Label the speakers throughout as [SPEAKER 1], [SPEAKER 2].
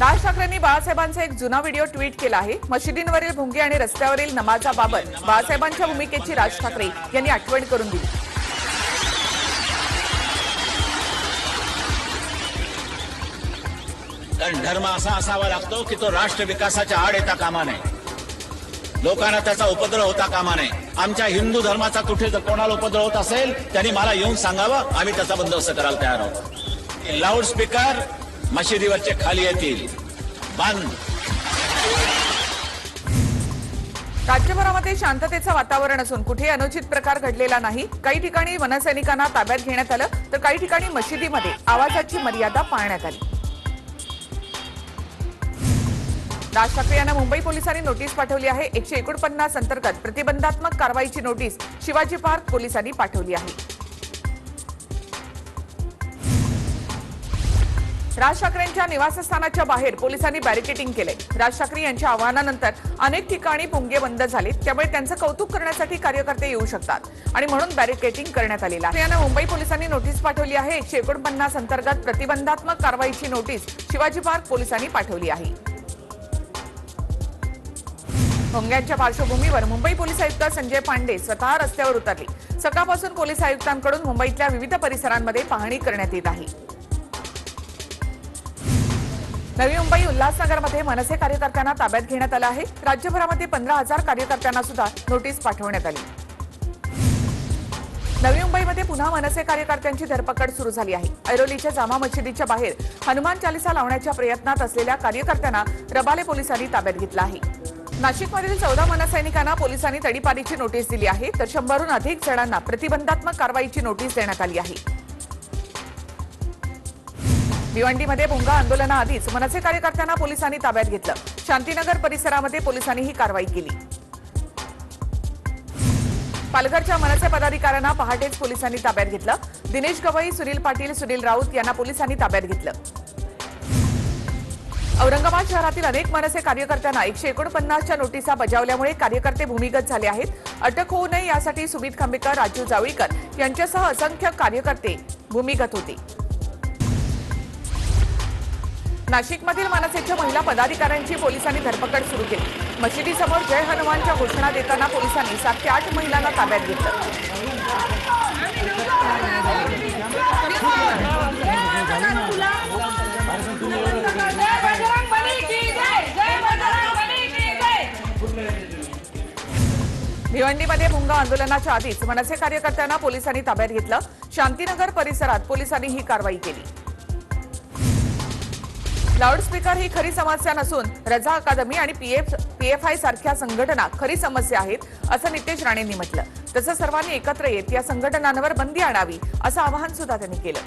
[SPEAKER 1] राज ठाकरेंनी बाळासाहेबांचा एक जुना व्हिडिओ ट्विट केला आहे. मशिदींवरील भुंगे आणि रस्त्यावरील नमाजाबाबत बाळासाहेबांच्या भूमिकेची राज ठाकरे यांनी आठवण करून दिली.
[SPEAKER 2] कारण धर्म असा असावा लागतो की तो राष्ट्र विकासाच्या आड येता कामा नये. लोकांना त्याचा उपद्रव होता कामा नये. आमच्या हिंदू धर्माचा कुठे जर कोणाला उपद्रव होत असेल त्यांनी मला येऊन सांगावं आम्ही त्याचा बंदोबस्त करायला तयार आहोत. लाऊड स्पीकर मशिदीवरचे खाली येतील. बंद.
[SPEAKER 1] राज्यभरामध्ये शांततेचं वातावरण असून कुठे अनुचित प्रकार घडलेला नाही. काही ठिकाणी वनसैनिकांना ताब्यात घेण्यात आलं तर काही ठिकाणी मशिदीमध्ये आवाजाची मर्यादा पाळण्यात आली. राज ठाकरे यांना मुंबई पोलिसांनी नोटीस पाठवली आहे. एकशे एकोणपन्नास अंतर्गत प्रतिबंधात्मक कारवाईची नोटीस शिवाजी पार्क पोलिसांनी पाठवली आहे. राज ठाकरेंच्या निवासस्थानाच्या बाहेर पोलिसांनी बॅरिकेटिंग केले. राज ठाकरे यांच्या आवाहनानंतर अनेक ठिकाणी पुंगे बंद झाले त्यामुळे त्यांचं कौतुक करण्यासाठी कार्यकर्ते येऊ शकतात. आणि म्हणून बॅरिकेटिंग करण्यात आलेलं आहे. यांना मुंबई पोलिसांनी नोटीस पाठवली आहे. एकशे एकोणपन्नास अंतर्गत प्रतिबंधात्मक कारवाईची नोटीस शिवाजी पार्क पोलिसांनी पाठवली आहे. भोंग्यांच्या पार्श्वभूमीवर मुंबई पोलीस आयुक्त संजय पांडे स्वतः रस्त्यावर उतरले. सकाळपासून पोलीस आयुक्तांकडून मुंबईतल्या विविध परिसरांमध्ये पाहणी करण्यात येत आहे. नवी मुंबई उल्हासनगरमध्ये मनसे कार्यकर्त्यांना ताब्यात घेण्यात आलं आहे. राज्यभरामध्ये पंधरा हजार कार्यकर्त्यांना सुद्धा नोटीस पाठवण्यात आली. नवी मुंबईमध्ये पुन्हा मनसे कार्यकर्त्यांची धरपकड सुरू झाली आहे. ऐरोलीच्या जामा मशिदीच्या बाहेर हनुमान चालिसा लावण्याच्या प्रयत्नात असलेल्या कार्यकर्त्यांना रबाले पोलिसांनी ताब्यात घेतलं आहे. नाशिकमधील चौदा मनसैनिकांना पोलिसांनी तडीपारीची नोटीस दिली आहे. तर शंभरहून अधिक जणांना प्रतिबंधात्मक कारवाईची नोटीस देण्यात आली आहे. भिवंडीमध्ये भोंगा आंदोलनाआधीच मनसे कार्यकर्त्यांना पोलिसांनी ताब्यात घेतलं. शांतीनगर परिसरामध्ये पोलिसांनी ही कारवाई केली. पालघरच्या मनसे पदाधिकाऱ्यांना पहाटेच पोलिसांनी ताब्यात घेतलं. दिनेश गवई सुनील पाटील सुनील राऊत यांना पोलिसांनी ताब्यात घेतलं. औरंगाबाद शहरातील अनेक मनसे कार्यकर्त्यांना एकशे एकोणपन्नासच्या नोटिसा बजावल्यामुळे कार्यकर्ते भूमिगत झाले आहेत. अटक होऊ नये यासाठी सुमित खांबेकर राजू जावळीकर यांच्यासह असंख्य कार्यकर्ते भूमिगत होते. नाशिकमधील मनसेच्या महिला पदाधिकाऱ्यांची पोलिसांनी धरपकड सुरू केली. मशिदीसमोर जय हनुमानच्या घोषणा देताना पोलिसांनी सात ते आठ महिलांना ताब्यात घेतलं. भिवंडीमध्ये भुंगा आंदोलनाच्या आधीच मनसे कार्यकर्त्यांना पोलिसांनी ताब्यात घेतलं. शांतीनगर परिसरात पोलिसांनी ही कारवाई केली. लाऊडस्पीकर ही खरी समस्या नसून रजा अकादमी आणि पीएफ पीएफआय सारख्या संघटना खरी समस्या आहेत असं नितेश राणेंनी म्हटलं. तसं सर्वांनी एकत्र येत या संघटनांवर बंदी आणावी असं आवाहन सुद्धा त्यांनी केलं.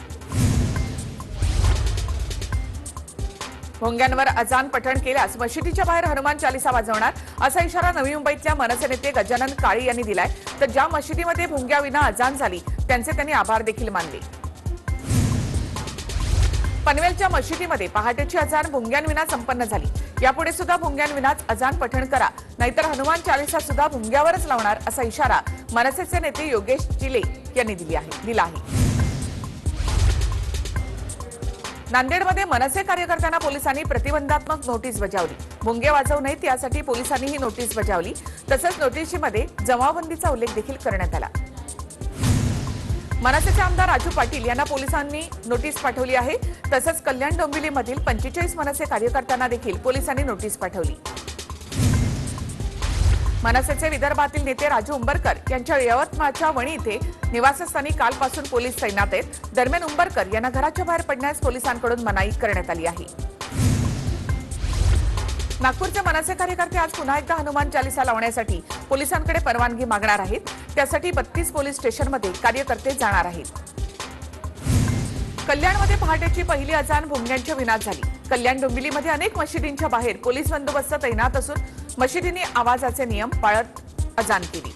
[SPEAKER 1] भोंग्यांवर अजान पठण केल्यास मशिदीच्या बाहेर हनुमान चालिसा वाजवणार असा इशारा नवी मुंबईतल्या मनसे नेते गजानन काळे यांनी दिलाय. तर ज्या मशिदीमध्ये भोंग्याविना अजान झाली त्यांचे त्यांनी आभार देखील मानले. पनवेलच्या मशिदीमध्ये पहाटेची अजान भुंग्यांविना संपन्न झाली. यापुढे सुद्धा भुंग्यांविनाच अजान पठण करा. नाहीतर हनुमान चालिसा सुद्धा भुंग्यावरच लावणार असा इशारा मनसेचे नेते योगेश चिले यांनी दिली आहे दिला आहे. नांदेडमध्ये मनसे कार्यकर्त्यांना पोलिसांनी प्रतिबंधात्मक नोटीस बजावली. भुंगे वाजवू नयेत यासाठी पोलिसांनी ही नोटीस बजावली. तसंच नोटीशीमध्ये जमावबंदीचा उल्लेख देखील करण्यात आला. मनसेचे आमदार राजू पाटील यांना पोलिसांनी नोटीस पाठवली आहे. तसंच कल्याण डोंबिवलीमधील पंचेचाळीस मनसे कार्यकर्त्यांना देखील पोलिसांनी नोटीस पाठवली. मनसेचे विदर्भातील नेते राजू उंबरकर यांच्या यवतमाळच्या वणी इथे निवासस्थानी कालपासून पोलीस तैनात आहेत. दरम्यान उंबरकर यांना घराच्या बाहेर पडण्यास पोलिसांकडून मनाई करण्यात आली आहे. नागपूरचे मनसे कार्यकर्ते आज पुन्हा एकदा हनुमान चालिसा लावण्यासाठी पोलिसांकडे परवानगी मागणार आहेत. त्यासाठी बत्तीस पोलीस स्टेशनमध्ये कार्यकर्ते जाणार आहेत. कल्याणमध्ये पहाटेची पहिली अजान भोंग्यांच्या विनात झाली. कल्याण डोंबिवलीमध्ये अनेक मशिदींच्या बाहेर पोलीस बंदोबस्त तैनात असून मशिदींनी आवाजाचे नियम पाळत अजान केली.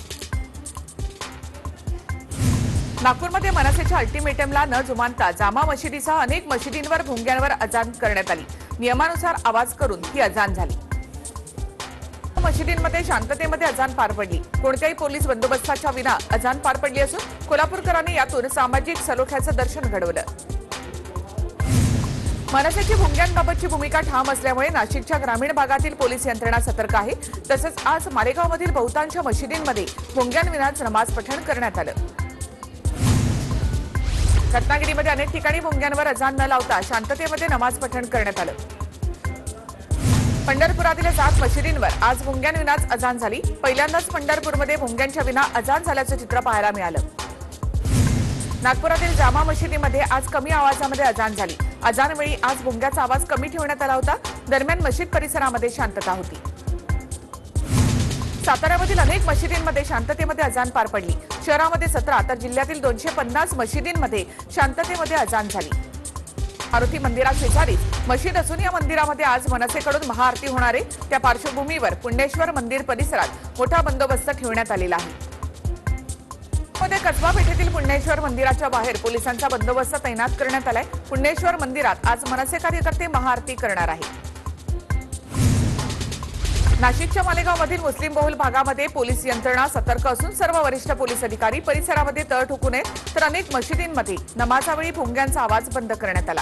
[SPEAKER 1] नागपूरमध्ये मनसेच्या अल्टिमेटमला न जुमानता जामा मशिदीसह अनेक मशिदींवर भोंग्यांवर अजान करण्यात आली. नियमानुसार आवाज करून ही अजान झाली. मशिदींमध्ये शांततेमध्ये अजान पार पडली. कोणत्याही पोलीस बंदोबस्ताच्या विना अजान पार पडली असून कोल्हापूरकरांनी यातून सामाजिक सलोख्याचं दर्शन घडवलं. मनसेची भुंग्यांबाबतची भूमिका ठाम असल्यामुळे नाशिकच्या ग्रामीण भागातील पोलीस यंत्रणा सतर्क आहे. तसंच आज मालेगावमधील बहुतांश मशिदींमध्ये भुंग्यांविनाच नमाज पठण करण्यात आलं. रत्नागिरीमध्ये अनेक ठिकाणी मुंग्यांवर अजान न लावता शांततेमध्ये नमाज पठण करण्यात आलं. पंढरपुरातील सात मशिदींवर आज भुंग्यांविनाच अजान झाली. पहिल्यांदाच पंढरपूरमध्ये मुंग्यांच्या विना अजान झाल्याचं चित्र पाहायला मिळालं. नागपुरातील जामा मशिदीमध्ये आज कमी आवाजामध्ये अजान झाली. अजानवेळी आज मुंग्याचा आवाज कमी ठेवण्यात आला होता. दरम्यान मशीद परिसरामध्ये शांतता होती. साताऱ्यामधील अनेक मशिदींमध्ये शांततेमध्ये अजान पार पडली. शहरामध्ये सतरा तर जिल्ह्यातील दोनशे पन्नास मशिदींमध्ये शांततेमध्ये अजान झाली. मारुती मंदिरा शेजारी मशीद असून या मंदिरामध्ये आज मनसेकडून महाआरती होणार आहे. त्या पार्श्वभूमीवर पुण्येश्वर मंदिर परिसरात मोठा बंदोबस्त ठेवण्यात आलेला आहे. मध्ये कसबा पेठेतील पुण्येश्वर मंदिराच्या बाहेर पोलिसांचा बंदोबस्त तैनात करण्यात आलाय. पुण्येश्वर मंदिरात आज मनसे कार्यकर्ते महाआरती करणार आहेत. नाशिकच्या मालेगावमधील मुस्लिम बहुल भागामध्ये पोलीस यंत्रणा सतर्क असून सर्व वरिष्ठ पोलीस अधिकारी परिसरामध्ये तळ ठोकू नयेत तर अनेक मशिदींमध्ये नमाजावेळी भोंग्यांचा आवाज बंद करण्यात आला.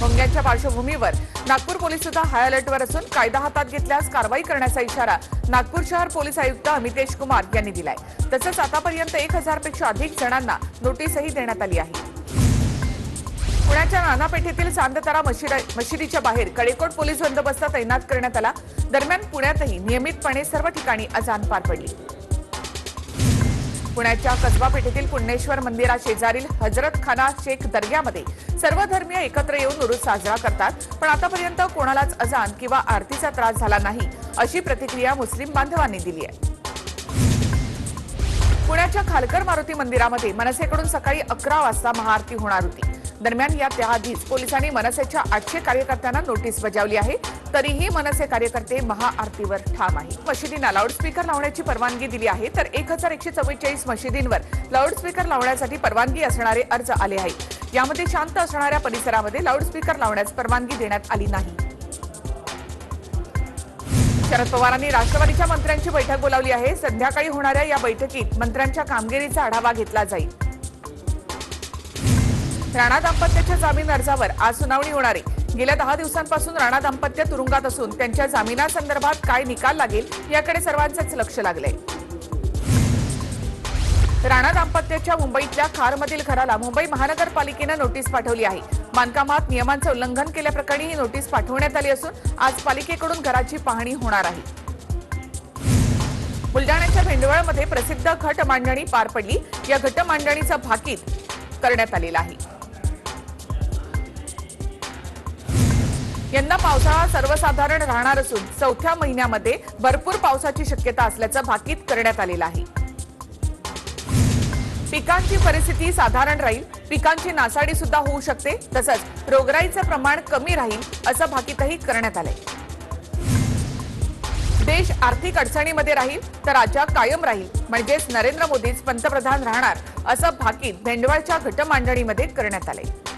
[SPEAKER 1] भोंग्यांच्या पार्श्वभूमीवर नागपूर पोलीस सुद्धा हाय अलर्टवर असून कायदा हातात घेतल्यास कारवाई करण्याचा इशारा नागपूर शहर पोलीस आयुक्त अमितेश कुमार यांनी दिलाय. तसंच आतापर्यंत एक हजारपेक्षा अधिक जणांना नोटीसही देण्यात आली आहे. पुण्याच्या नानापेठेतील चांदतारा मशिद- मशिदीच्या बाहेर कडेकोट पोलीस बंदोबस्त तैनात करण्यात आला. दरम्यान पुण्यातही नियमितपणे सर्व ठिकाणी अजान पार पडली. पुण्याच्या कसबा पेठेतील पुण्येश्वर मंदिरा शेजारील हजरत खाना शेख दर्ग्यामध्ये सर्व धर्मीय एकत्र येऊन उरूस साजरा करतात. पण आतापर्यंत कोणालाच अजान किंवा आरतीचा त्रास झाला नाही अशी प्रतिक्रिया मुस्लिम बांधवांनी दिली आहे. पुण्याच्या खालकर मारुती मंदिरामध्ये मनसेकडून सकाळी अकरा वाजता महाआरती होणार होती. दरम्यान या त्याआधीच पोलिसांनी मनसेच्या आठशे कार्यकर्त्यांना नोटीस बजावली आहे. तरीही मनसे कार्यकर्ते महाआरतीवर ठाम आहे मशिदींना लाऊडस्पीकर लावण्याची परवानगी दिली आहे. तर एक हजार एकशे चव्वेचाळीस मशिदींवर लाऊडस्पीकर लावण्यासाठी परवानगी असणारे अर्ज आले आहेत. यामध्ये शांत असणाऱ्या परिसरामध्ये लाऊडस्पीकर लावण्यास परवानगी देण्यात आली नाही. शरद पवारांनी राष्ट्रवादीच्या मंत्र्यांची बैठक बोलावली आहे. संध्याकाळी होणाऱ्या या बैठकीत मंत्र्यांच्या कामगिरीचा आढावा घेतला जाईल. राणा दाम्पत्याच्या जामीन अर्जावर आज सुनावणी होणार आहे. गेल्या दहा दिवसांपासून राणा दाम्पत्य तुरुंगात असून त्यांच्या जामिनासंदर्भात काय निकाल लागेल याकडे सर्वांचंच लक्ष लागलंय. राणा दाम्पत्याच्या मुंबईतल्या खारमधील घराला मुंबई महानगरपालिकेनं नोटीस पाठवली आहे. बांधकामात नियमांचं उल्लंघन केल्याप्रकरणी ही नोटीस पाठवण्यात आली असून आज पालिकेकडून घराची पाहणी होणार आहे. बुलडाण्याच्या भेंडवळमध्ये प्रसिद्ध घट मांडणी पार पडली. या घट मांडणीचं भाकीत करण्यात आलेलं आहे. यंदा पावसाळा सर्वसाधारण राहणार असून चौथ्या महिन्यामध्ये भरपूर पावसाची शक्यता असल्याचं भाकीत करण्यात आलेलं आहे. पिकांची परिस्थिती साधारण राहील पिकांची नासाडी सुद्धा होऊ शकते तसंच रोगराईचं प्रमाण कमी राहील असं भाकीतही करण्यात आलंय. देश आर्थिक अडचणीमध्ये राहील तर राज्यात कायम राहील म्हणजेच नरेंद्र मोदीच पंतप्रधान राहणार असं भाकीत भेंडवळच्या घटमांडणीमध्ये करण्यात आलंय.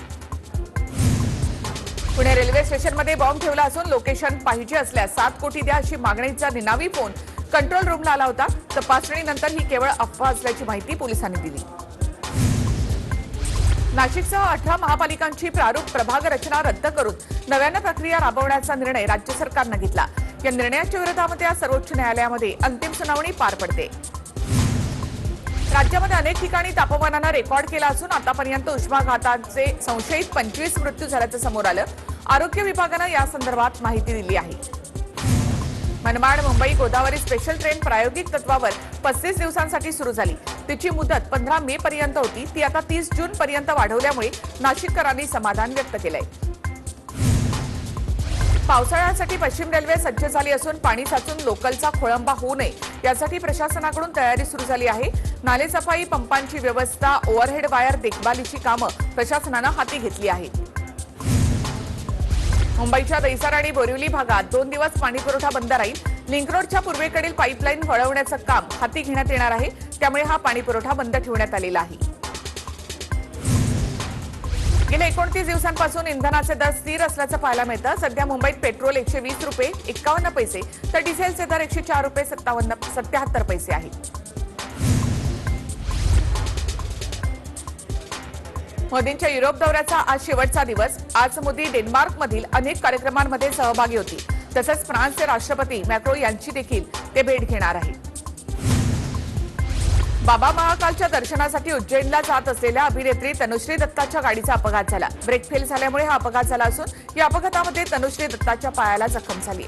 [SPEAKER 1] पुणे रेल्वे स्टेशनमध्ये बॉम्ब ठेवला असून लोकेशन पाहिजे असल्यास सात कोटी द्या अशी मागणीचा निनावी फोन कंट्रोल रूमला आला होता. तपासणीनंतर ही केवळ अफवा असल्याची माहिती पोलिसांनी दिली. नाशिकसह अठरा महापालिकांची प्रारूप प्रभाग रचना रद्द करून नव्यानं प्रक्रिया राबवण्याचा निर्णय राज्य सरकारनं घेतला. या निर्णयाच्या विरोधामध्ये आज सर्वोच्च न्यायालयामध्ये अंतिम सुनावणी पार पडते. राज्यामध्ये अनेक ठिकाणी तापमानानं रेकॉर्ड केला असून आतापर्यंत उष्माघाताचे संशयित पंचवीस मृत्यू झाल्याचं समोर आलं. आरोग्य विभागानं या संदर्भात माहिती दिली आहे. मनमाड मुंबई गोदावरी स्पेशल ट्रेन प्रायोगिक तत्वावर पस्तीस दिवसांसाठी सुरू झाली. तिची मुदत पंधरा मे पर्यंत होती. ती आता तीस जून पर्यंत वाढवल्यामुळे नाशिककरांनी समाधान व्यक्त केलंय. पावसाळ्यासाठी पश्चिम रेल्वे सज्ज झाली असून पाणी साचून लोकलचा खोळंबा होऊ नये यासाठी प्रशासनाकडून तयारी सुरू झाली आहे. नालेसफाई पंपांची व्यवस्था ओव्हरहेड वायर देखभालीची कामं प्रशासनानं हाती घेतली आहेत. मुंबईच्या दैसार आणि बोरिवली भागात दोन दिवस पाणीपुरवठा बंद राहील. लिंक रोडच्या पूर्वेकडील पाईपलाईन वळवण्याचं काम हाती घेण्यात येणार आहे. त्यामुळे हा पाणीपुरवठा बंद ठेवण्यात आलेला आहे. गेल्या एकोणतीस दिवसांपासून इंधनाचे दर स्थिर असल्याचं पाहायला मिळतं. सध्या मुंबईत पेट्रोल एकशे वीस रुपये एक्कावन्न पैसे तर डिझेलचे दर एकशे चार रुपये सत्तावन्न सत्याहत्तर पैसे आहेत. मोदींच्या युरोप दौऱ्याचा आज शेवटचा दिवस. आज मोदी डेन्मार्कमधील अनेक कार्यक्रमांमध्ये सहभागी होतील. तसंच फ्रान्सचे राष्ट्रपती मॅक्रो यांची देखील ते भेट घेणार आहेत. बाबा महाकालच्या दर्शनासाठी उज्जैनला जात असलेल्या अभिनेत्री तनुश्री दत्ताच्या गाडीचा अपघात झाला. ब्रेक फेल झाल्यामुळे हा अपघात झाला असून या अपघातामध्ये तनुश्री दत्ताच्या पायाला जखम झाली.